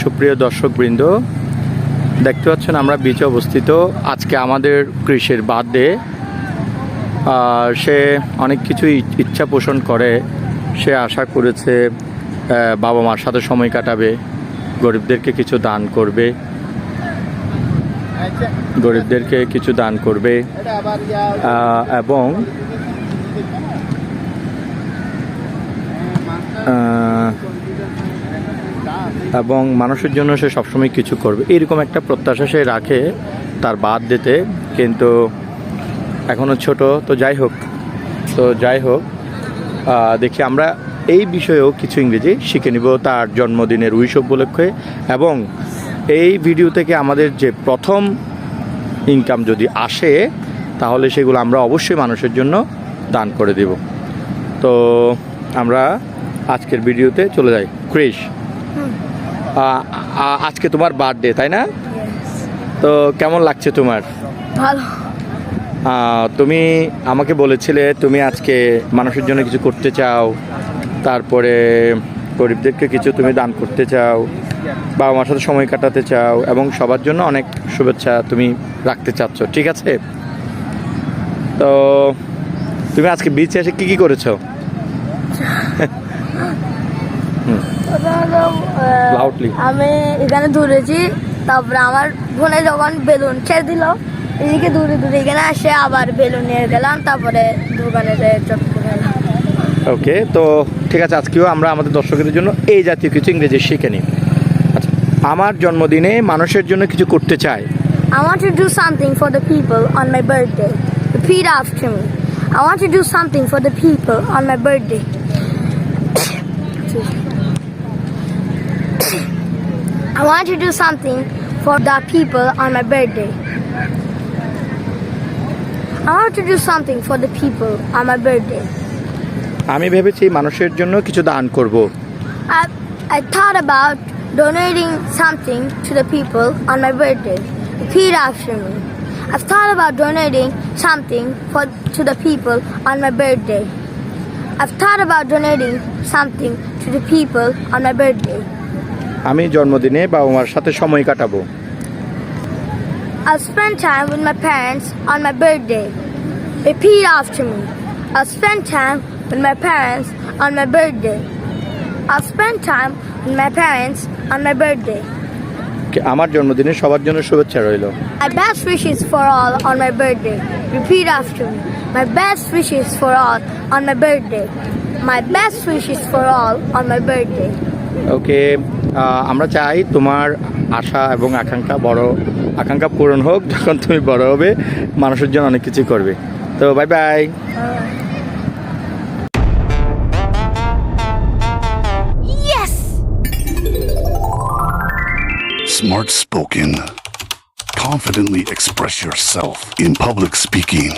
সুপ্রিয় দর্শকবৃন্দ, দেখতে পাচ্ছেন আমরা বিচে অবস্থিত। আজকে আমাদের কৃষির বাদে সে অনেক কিছু ইচ্ছা পোষণ করে। সে আশা করেছে বাবা মার সাথে সময় কাটাবে, গরিবদেরকে কিছু দান করবে। গরিবদেরকে কিছু দান করবে। এবং এবং মানুষের জন্য সে সবসময় কিছু করবে। এরকম একটা প্রত্যাশা সে রাখে তার বাদ দিতে। কিন্তু এখনও ছোট, তো যাই হোক, তো যাই হোক দেখি আমরা এই বিষয়েও কিছু ইংরেজি শিখে নিব তার জন্মদিনের উইশ উপলক্ষে। এবং এই ভিডিও থেকে আমাদের যে প্রথম ইনকাম যদি আসে, তাহলে সেগুলো আমরা অবশ্যই মানুষের জন্য দান করে দেব। তো আমরা আজকের ভিডিওতে চলে যাই। আ- আজকে তোমার বার্থডে তাই না? তো কেমন লাগছে তোমার? ভালো। তুমি আমাকে বলেছিলে তুমি আজকে মানুষের জন্য কিছু করতে চাও তারপরে গরিবদেরকে কিছু তুমি দান করতে চাও বাবা মার সাথে সময় কাটাতে চাও এবং সবার জন্য অনেক শুভেচ্ছা তুমি রাখতে চাচ্ছ ঠিক আছে? তো তুমি আজকে বিচে এসে কী কী করেছ? আমি এখানে ধরেছি তারপরে আমার বোনে যখন বেলুন ছেড়ে দিল এদিকে দূরে দূরে এখানে আসে আবার বেলুন নিয়ে গেলাম তারপরে দোকানে ওকে তো ঠিক আছে আজকেও আমরা আমাদের দর্শকদের জন্য এই জাতীয় কিছু ইংরেজি শিখে নিই আচ্ছা আমার জন্মদিনে মানুষের জন্য কিছু করতে চাই I want to do something for the people on my birthday. Repeat after me. I want to do something for the people on my birthday. Excuse me. I want to do something for the people on my birthday. I want to do something for the people on my birthday. আমি ভেবেছি মানুষের জন্য কিছু দান করব I, I thought about donating something to the people on my birthday. Repeat after me. I've thought about donating something for to the people on my birthday. I've thought about donating something to the people on my birthday. আমি জন্মদিনে বাবা মার সাথে সময় কাটাবো I'll spend time with my parents on my birthday. Repeat after me. I'll spend time with my parents on my birthday. I'll spend time with my parents on my birthday. আমার জন্মদিনে সবার জন্য শুভেচ্ছা রইল My best wishes for all on my birthday. Repeat after me. My best wishes for all on my birthday. My best wishes for all on my birthday. ওকে আমরা চাই তোমার আশা এবং আকাঙ্ক্ষা বড় আকাঙ্ক্ষা পূরণ হোক যখন তুমি বড় হবে মানুষের জন্য অনেক কিছু করবে তো bye bye Smart spoken. Confidently express yourself in public speaking.